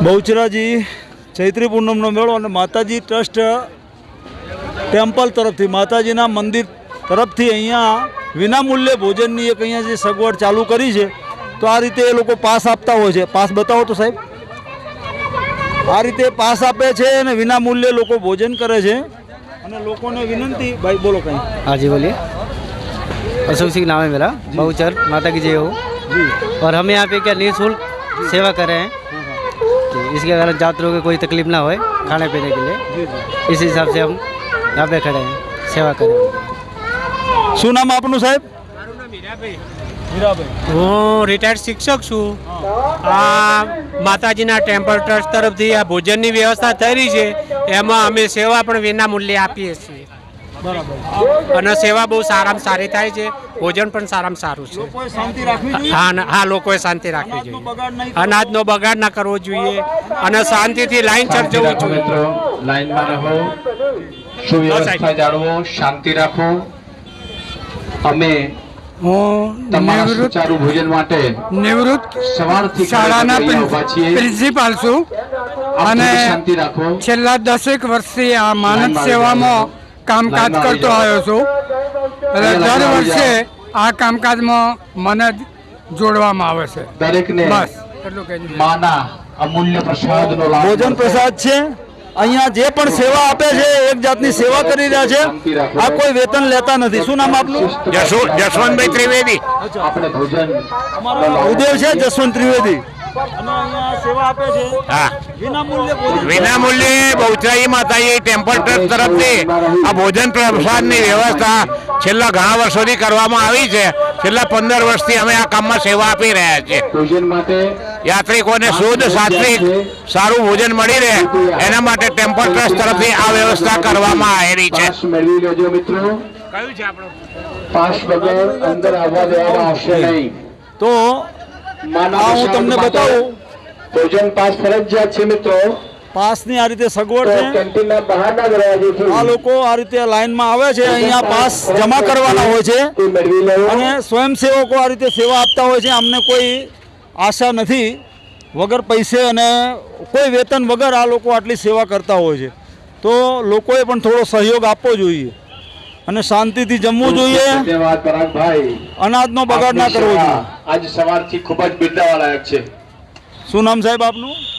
બહુચરાજી ચૈત્રી પૂનમનો મેળો અને માતાજી ટ્રસ્ટ ટેમ્પલ તરફથી માતાજીના મંદિર તરફથી અહીંયા વિનામૂલ્યે ભોજનની એક અહીંયા જે સગવડ ચાલુ કરી છે તો આ રીતે એ લોકો પાસ આપતા હોય છે પાસ બતાવો તો સાહેબ આ રીતે પાસ આપે છે અને વિનામૂલ્યે લોકો ભોજન કરે છે અને લોકોને વિનંતી ભાઈ બોલો કંઈ हाँ जी बोलिए अशोक सिंह नाम है मेरा बहुचर माता की जय हो જી और हम यहाँ पे क्या निःशुल्क सेवा कर रहे हैं कि इसके कारण यात्रियों को कोई तकलीफ ना होए खाने पीने के लिए જી જી इस हिसाब से हम यहाँ पे खड़े हैं सेवा करें શું નામ આપનું સાહેબ હીરાભાઈ હું રિટાયર્ડ શિક્ષક છું આ માતાજીના ટેમ્પલ ટ્રસ્ટ તરફથી આ ભોજનની વ્યવસ્થા થઈ રહી છે એમાં અમે સેવા પણ વિના મૂલ્યે આપીએ છીએ બરાબર. અને સેવા બહુ સારામાં સારી થાય છે ભોજન પણ સારામાં સારું છે. શાંતિ રાખવી જોઈએ. હા હા લોકોએ શાંતિ રાખવી અનાજનો જોઈએ. બગાડ અનાજનો બગાડ ના કરવો જોઈએ અને શાંતિથી લાઈન ચર્ચવું જવું જોઈએ. લાઈનમાં રહો. સુવ્યવસ્થા જાળવો શાંતિ રાખો. અમે હું નિવૃત્ત ભોજન માટે નિવૃત્ત સવારથી શાળાના અહીંયા ઊભા છીએ. પ્રિન્સિપાલ છું. અને થોડી શાંતિ રાખો. છેલ્લા દસેક વર્ષથી આ માનસ સેવામાં કામકાજ કરતો આવ્યો છું. એટલે દર વર્ષે આ કામકાજમાં મને જ જોડવામાં આવે છે. દરેકને બસ એટલું કહી માના અમૂલ્ય પ્રસાદનો ભોજન પ્રસાદ છે. અહીંયા જે પણ સેવા આપે છે એક જાતની સેવા કરી રહ્યા છે. આ કોઈ વેતન લેતા નથી. શું નામ આપનું? જશવંતભાઈ ત્રિવેદી. આપણે ભોજન ઉદય છે જસવંત ત્રિવેદી. અને અહીંયા સેવા આપે છે. વિનામૂલ્યે બહુચરાજી માતાજી ટેમ્પલ ટ્રસ્ટ તરફથી આ ભોજન પ્રસાદની વ્યવસ્થા છેલ્લા ઘણા વર્ષોથી કરવામાં આવી છે. છેલ્લા પંદર વર્ષથી અમે આ કામમાં સેવા આપી રહ્યા છીએ. યાત્રિકોને શુદ્ધ સાત્વિક સારું ભોજન મળી રહે. એના માટે ટેમ્પલ ટ્રસ્ટ તરફથી આ વ્યવસ્થા કરવામાં આવેલી છે. પાસ મેળવી લેજો મિત્રો. કયું છે આપણું? પાસ વગર અંદર આવવા દેવામાં આવશે નહીં. તો માનવ હું તમને બતાવું. ભોજન પાસ ફરજિયાત છે મિત્રો. પાસની આ રીતે સગવડ છે. આ લોકો આ રીતે લાઈનમાં આવે છે અહીંયા પાસ જમા કરવાના હોય છે. અને સ્વયંસેવકો આ રીતે સેવા આપતા હોય છે અમને કોઈ આશા નથી. વગર પૈસે અને કોઈ વેતન વગર આ લોકો આટલી સેવા કરતા હોય છે. તો લોકોએ પણ થોડો સહયોગ આપવો જોઈએ. અને શાંતિથી જમવું જોઈએ. અનાજનો બગાડ ના કરવો જોઈએ. આજ સવારથી ખૂબ જ બિરદાવાલાયક છે. શું નામ સાહેબ આપનું?